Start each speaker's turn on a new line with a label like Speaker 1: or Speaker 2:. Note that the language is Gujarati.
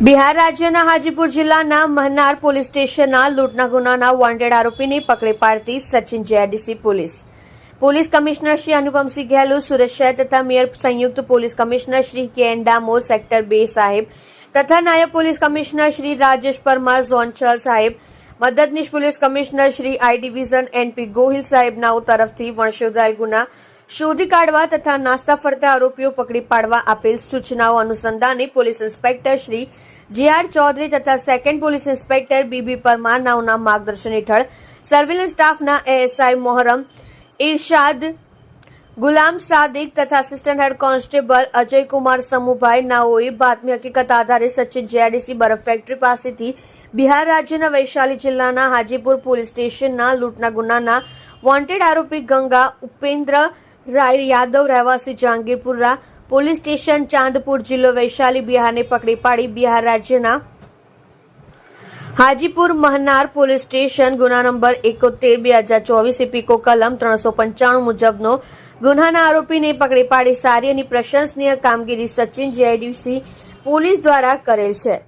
Speaker 1: બિહાર રાજ્યના હાજીપુર જિલ્લાના મહનાર પોલીસ સ્ટેશનના લૂંટના ગુનાના વોન્ટેડ આરોપીની પકડી પાડતી Sachin JRDC police. Police commissioner Shri Anupamsinh Gehlot Surat તથા મેયર સંયુક્ત પોલીસ કમિશનર શ્રી કે એન ડામોર, સેક્ટર બે સાહેબ તથા નાયબ police commissioner Shri Rajesh Parmar, zone છ સાહેબ મદદનીશ police commissioner Shri I division NP Gohil સાહેબના તરફથી વણશોધાયેલ ગુના શોધી કાઢવા તથા નાસ્તા ફરતા આરોપીઓ પકડી પાડવા આપેલ સૂચનાઓ અનુસંધાને પોલીસ ઇન્સ્પેક્ટર શ્રી જે આર ચૌધરી તથા second police inspector B B Parmar નાઓના માર્ગદર્શન હેઠળ સર્વેલન્સ સ્ટાફના એએસઆઈ મોહરમ ઇરશાદ ગુલામ સાદિક તથા assistant head constable Ajaykumar Samubhai નાઓએ બાતમી હકીકત આધારે સચિન જેઆરડીસી બરફ ફેક્ટરી પાસેથી બિહાર રાજ્યના વૈશાલી જિલ્લાના હાજીપુર પોલીસ સ્ટેશનના લૂંટના ગુનાના વોન્ટેડ આરોપી ગંગા ઉપેન્દ્ર રાય યાદવ રહેવાસી જહાંગીરપુરા પોલીસ સ્ટેશન ચાંદપુર જિલ્લો વૈશાલી બિહારને પકડી પાડી બિહાર રાજ્યના હાજીપુર મહનાર પોલીસ સ્ટેશન ગુના નંબર એકોતેર, બે હજાર ચોવીસ ઇપીકો કલમ ત્રણસો પંચાણું મુજબનો ગુનાના આરોપીને પકડી પાડી સારી અને પ્રશંસનીય કામગીરી સચિન જીઆઈડીસી પોલીસ દ્વારા કરેલ છે.